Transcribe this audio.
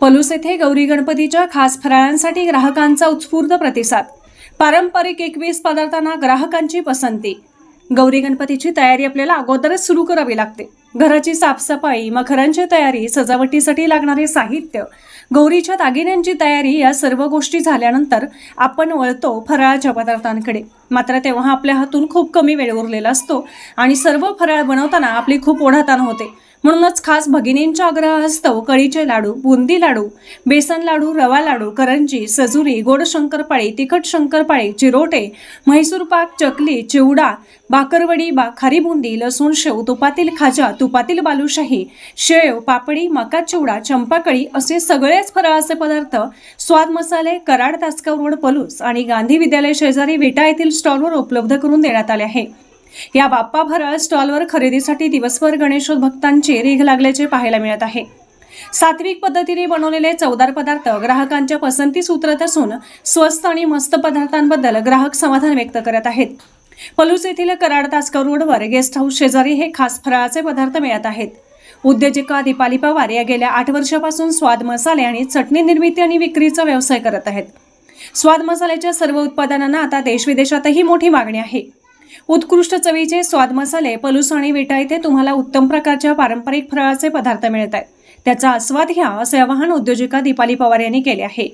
पलूस येथे गौरी गणपतीच्या खास फराळांसाठी ग्राहकांचा उत्स्फूर्त प्रतिसाद. पारंपरिक एकवीस पदार्थांना ग्राहकांची पसंती. गौरी गणपतीची तयारी आपल्याला अगोदरच सुरू करावी लागते. घराची साफसफाई मखरांची तयारी सजावटीसाठी लागणारे साहित्य गौरीच्या दागिन्यांची तयारी या सर्व गोष्टी झाल्यानंतर आपण वळतो फराळाच्या पदार्थांकडे. मात्र तेव्हा आपल्या हातून खूप कमी वेळ उरलेला असतो आणि सर्व फराळ बनवताना आपली खूप ओढाताण होते. म्हणूनच खास भगिनींच्या आग्रहास्तव कळीचे लाडू बुंदी लाडू बेसन लाडू रवा लाडू करंजी सजुरी गोड शंकरपाळी तिखट शंकरपाळी चिरोटे म्हैसूर पाक चकली चिवडा बाकरवडी बा खारी बुंदी लसूण शेव तुपातील खाजा तुपातील बालुशाही शेव पापडी मका चिवडा चंपाकळी असे सगळेच फराळाचे पदार्थ स्वाद मसाले कराड तासगाव रोड पलूस आणि गांधी विद्यालय शेजारी विटा येथील स्टॉलवर उपलब्ध करून देण्यात आले आहे. या बाप्पा भरळ स्टॉलवर खरेदीसाठी दिवसभर गणेशोत भक्तांची रीघ लागल्याचे पाहायला मिळत आहे. सात्विक पद्धतीने बनवलेले चवदार पदार्थ ग्राहकांच्या पसंतीस उतरत असून स्वस्त आणि मस्त पदार्थांबद्दल ग्राहक समाधान व्यक्त करत आहेत. पलूस येथील कराड तासकर रोडवर गेस्ट हाऊस शेजारी हे खास फराळाचे पदार्थ मिळत आहेत. उद्योजिका दीपाली पवार या गेल्या आठ वर्षापासून स्वाद मसाले आणि चटणी निर्मिती आणि विक्रीचा व्यवसाय करत आहेत. स्वाद मसाल्याच्या सर्व उत्पादनांना आता देशविदेशातही मोठी मागणी आहे. उत्कृष्ट चवीचे स्वाद मसाले पलूस आणि विटा येथे तुम्हाला उत्तम प्रकारच्या पारंपरिक फराळाचे पदार्थ मिळत आहेत. त्याचा आस्वाद घ्या असे आवाहन उद्योजिका दीपाली पवार यांनी केले आहे.